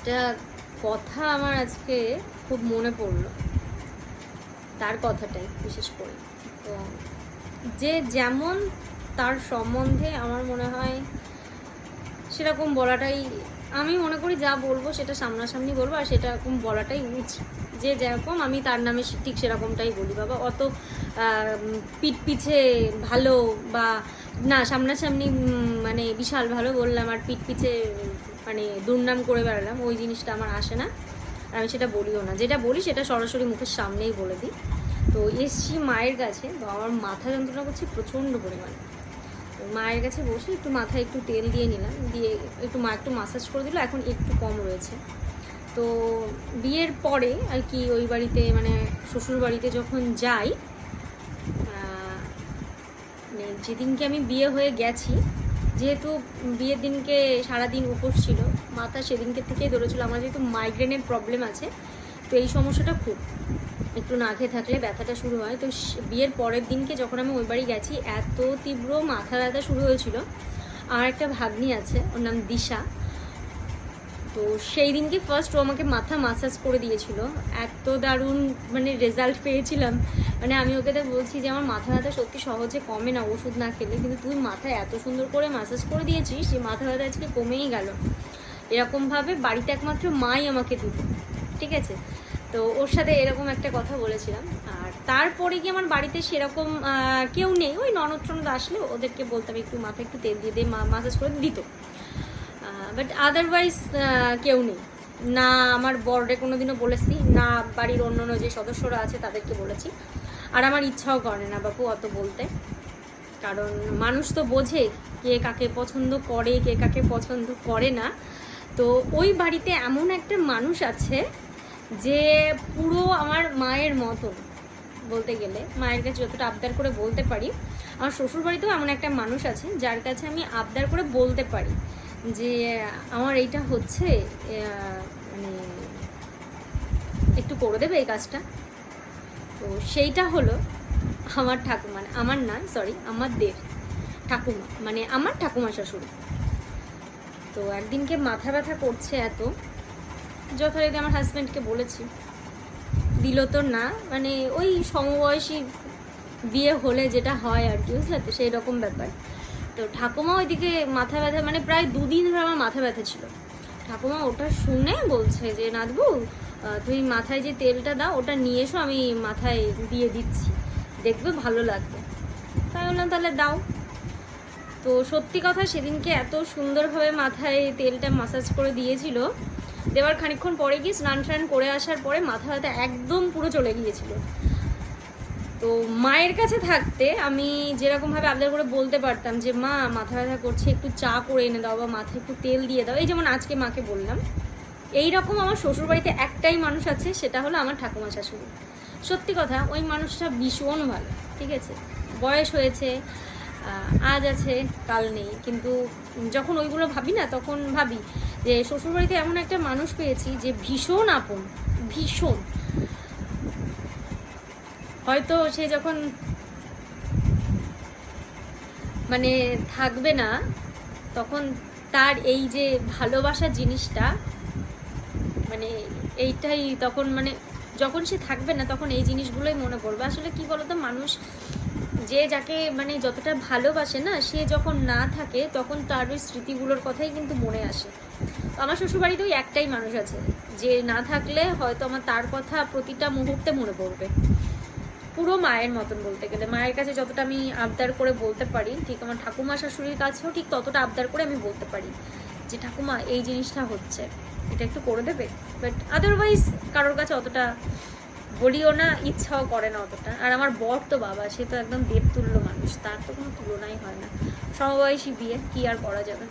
একটা কথা আমার আজকে খুব মনে পড়ল। তার কথাটাই, বিশেষ করে। তো, যে যেমন তার সম্বন্ধে আমার মনে হয় সেরকম বলাটাই আমি মনে করি যা বলব সেটা সামনাসামনি বলব, আর সেটা এরকম বলাটাই উচিত। যে যেরকম আমি তার নামে ঠিক সেরকমটাই বলি। বাবা, অত পিঠ পিছে ভালো বা, না, সামনাসামনি মানে বিশাল ভালো বললাম আর পিঠ পিছে মানে দুর্নাম করে বেড়ালাম, ওই জিনিসটা আমার আসে না। আর আমি সেটা বলিও না। যেটা বলি সেটা সরাসরি মুখের সামনেই বলে দিই। তো এসছি মায়ের কাছে আমার মাথা যন্ত্রণা করছে প্রচণ্ড পরিমাণে। মায়ের কাছে বসে একটু মাথায় একটু তেল দিয়ে নিলাম। দিয়ে একটু মা একটু মাসাজ করে দিল, এখন একটু কম রয়েছে। তো বিয়ের পরে আর কি ওই বাড়িতে মানে শ্বশুর বাড়িতে যখন যাই মানে যেদিনকে আমি বিয়ে হয়ে গেছি, যেহেতু বিয়ের দিনকে সারাদিন উপোস ছিল মাথা সেদিনকে থেকেই ধরেছিল, আমার যেহেতু মাইগ্রেনের প্রবলেম আছে, তো এই সমস্যাটা খুব। একটু না খেয়ে থাকলে ব্যথাটা শুরু হয়। তো বিয়ের পরের দিনকে যখন আমি ওই বাড়ি গেছি, এত তীব্র মাথা ব্যথা শুরু হয়েছিল। আর একটা ভাগ্নি আছে, ওর নাম দিশা। তো সেই দিনকে ফার্স্ট ও আমাকে মাথা মাসাজ করে দিয়েছিল। এত দারুণ মানে রেজাল্ট পেয়েছিলাম। মানে আমি ওকে তো বলছি যে, আমার মাথা ব্যথা সত্যি সহজে কমে না, ওষুধ না খেলে। কিন্তু তুই মাথায় এত সুন্দর করে মাসাজ করে দিয়েছিস যে, মাথা ব্যথা আজকে কমেই গেল। এরকমভাবে বাড়িতে একমাত্র মাই আমাকে দিত। ঠিক আছে? তো ওর সাথে এরকম একটা কথা বলেছিলাম। আর তারপরে কি আমার বাড়িতে সেরকম কেউ নেই। ওই ননদ আসলে ওদেরকে বলতাম একটু মাথা একটু তেল দিয়ে দিয়ে মাসাজ করে দিত। বাট আদারওয়াইজ কেউ নেই। না, আমার বর্ডে কোনো দিনও বলেছি, না, বাড়ির অন্য যে সদস্যরা আছে তাদেরকে বলেছি। আর আমার ইচ্ছাও করে না বাপু অত বলতে। কারণ মানুষ তো বোঝে কে কাকে পছন্দ করে, কে কাকে পছন্দ করে না। তো ওই বাড়িতে এমন একটা মানুষ আছে যে পুরো আমার মায়ের মতন বলতে গেলে, মায়ের কাছে যতটা আবদার করে বলতে পারি, আমার শ্বশুর বাড়িতেও এমন একটা মানুষ আছে যার কাছে আমি আবদার করে বলতে পারি যে, আমার এইটা হচ্ছে মানে একটু করে দেবে এই কাজটা? তো সেইটা হলো আমার ঠাকুমা আমার না সরি আমার দেব ঠাকুমা মানে আমার ঠাকুমা শাশুড়ি। তো একদিনকে মাথা ব্যথা করছে এত যথারীতি আমার হাজব্যান্ডকে বলেছি। দিল তো না মানে ওই সমবয়সী বিয়ে হলে যেটা হয় আর কি, বুঝলে তো? সেই রকম ব্যাপার। তো ঠাকুমা ওইদিকে মাথা ব্যথা মানে প্রায় দুদিন ধরে আমার মাথা ব্যথা ছিল। ঠাকুমা ওটা শুনে বলছে যে নাদবু তুই মাথায় যে তেলটা দাও, ওটা নিয়ে এসো, আমি মাথায় দিয়ে দিচ্ছি। দেখবে ভালো লাগবে। তাই বললাম, তাহলে দাও। তো সত্যি কথা, সেদিনকে এত সুন্দরভাবে মাথায় তেলটা মাসাজ করে দিয়েছিল দেওয়ার খানিকক্ষণ পরে গিয়ে স্নান টান করে আসার পরে মাথা ব্যথা একদম পুরো চলে গিয়েছিল। তো মায়ের কাছে থাকতে আমি যেরকমভাবে আবদার করে বলতে পারতাম যে, মা, মাথা ব্যথা করছে, একটু চা করে এনে দাও বা মাথায় একটু তেল দিয়ে দাও। এই যেমন আজকে মাকে বললাম। এই রকম আমার শ্বশুরবাড়িতে একটাই মানুষ আছে, সেটা হলো আমার ঠাকুমা শাশুড়ি। সত্যি কথা, ওই মানুষটা ভীষণ ভালো, ঠিক আছে? বয়স হয়েছে আজ আছে, কাল নেই। কিন্তু যখন ওইগুলো ভাবি না, তখন ভাবি যে শ্বশুরবাড়িতে এমন একটা মানুষ পেয়েছি যে ভীষণ আপন, ভীষণ। হয়তো সে যখন মানে থাকবে না, তখন তার এই যে ভালোবাসার জিনিসটা মানে এইটাই তখন মানে যখন সে থাকবে না, তখন এই জিনিসগুলোই মনে পড়বে। আসলে কি বলতো, মানুষ যে যাকে মানে যতটা ভালোবাসে না, সে যখন না থাকে, তখন তার ওই স্মৃতিগুলোর কথাই কিন্তু মনে আসে। তো আমার শ্বশুরবাড়িতে ওই একটাই মানুষ আছে। যে না থাকলে হয়তো আমার তার কথা প্রতিটা মুহূর্তে মনে পড়বে। পুরো মায়ের মতন বলতে গেলে। মায়ের কাছে যতটা আমি আবদার করে বলতে পারি, ঠিক আমার ঠাকুমা শাশুড়ির কাছেও ঠিক ততটা আবদার করে আমি বলতে পারি যে, ঠাকুমা, এই জিনিসটা হচ্ছে। এটা একটু করে দেবে? বাট আদারওয়াইজ কারোর কাছে অতটা বলিও না, ইচ্ছাও করে না অতটা। আর আমার বর তো বাবা, সে তো একদম দেবতুল্য মানুষ, তার তো কোনো তুলনাই হয় না। সমবয়সী বিয়ে, কি আর করা যাবে?